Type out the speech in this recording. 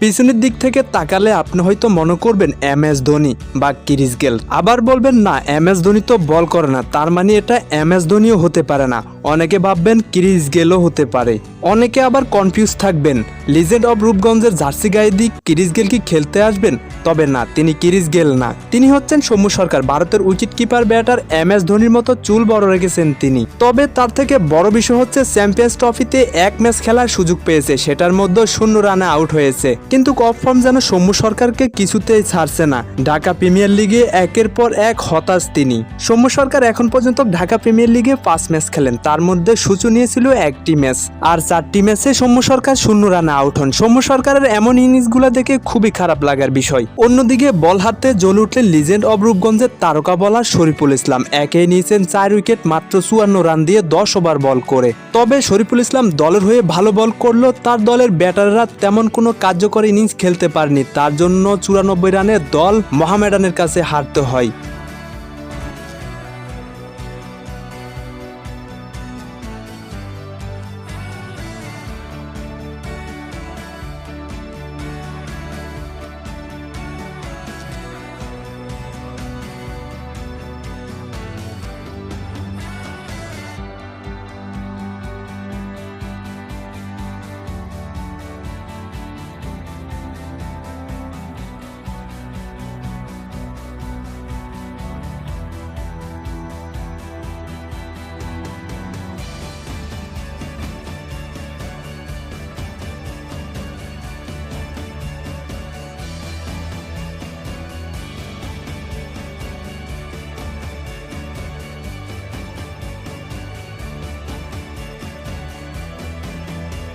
পিছনের দিক থেকে তাকালে আপনি হয়তো মনে করবেন এম এস ধোনি বা কিরিস গেল। আবার বলবেন, না, এম এস ধোনি তো বল করে না। তার মানে এটা এম এস ধোনিও হতে পারে না। অনেকে ভাববেন কিরিস গেলও হতে পারে। অনেকে আবার কনফিউজ থাকবেন। লিজেন্ড অব রূপগঞ্জের জার্সি গায়ে দিক কিরিস গেল কি খেলতে আসবেন? তবে না, তিনি কিরিস গেল না। তিনি হচ্ছেন সৌম্য সরকার, ভারতের wicket keeper batter M S ধোনির মতো চুল বড় রেখেছেন তিনি। তবে তার থেকে বড় বিষয় হচ্ছে চ্যাম্পিয়ন্স ট্রফিতে এক ম্যাচ খেলার সুযোগ পেয়েছে। সেটার মধ্যে শূন্য রানে আউট হয়েছে। কিন্তু কপ যেন সৌম্য সরকারকে কিছুতেই ছাড়ছে না। ঢাকা প্রিমিয়ার লিগে একের পর এক হতাশ তিনি। সৌম্য সরকার এখন পর্যন্ত ঢাকা প্রিমিয়ার লিগে পাঁচ ম্যাচ খেলেন। তার মধ্যে সূচু নিয়েছিল একটি ম্যাচ। আর চারটি ম্যাচে সৌম্য সরকার শূন্য রানে আউট হন। সৌম্য সরকারের এমন ইনিংসগুলো দেখে খুবই খারাপ লাগার বিষয়। অন্যদিকে বল হাতে জ্বলে উঠলেন লিজেন্ড অব রূপগঞ্জের তারকা বলার শরীফুল ইসলাম। একে নিয়েছেন চার উইকেট, মাত্র চুয়ান্ন রান দিয়ে দশ ওভার বল করে। তবে শরীফুল ইসলাম দলের হয়ে ভালো বল করলেও তার দলের ব্যাটাররা তেমন কোনো কার্যকর ইনিংস খেলতে পারেনি। তার জন্য চুরানব্বই রানের দল মহামেডানের কাছে হারতে হয়।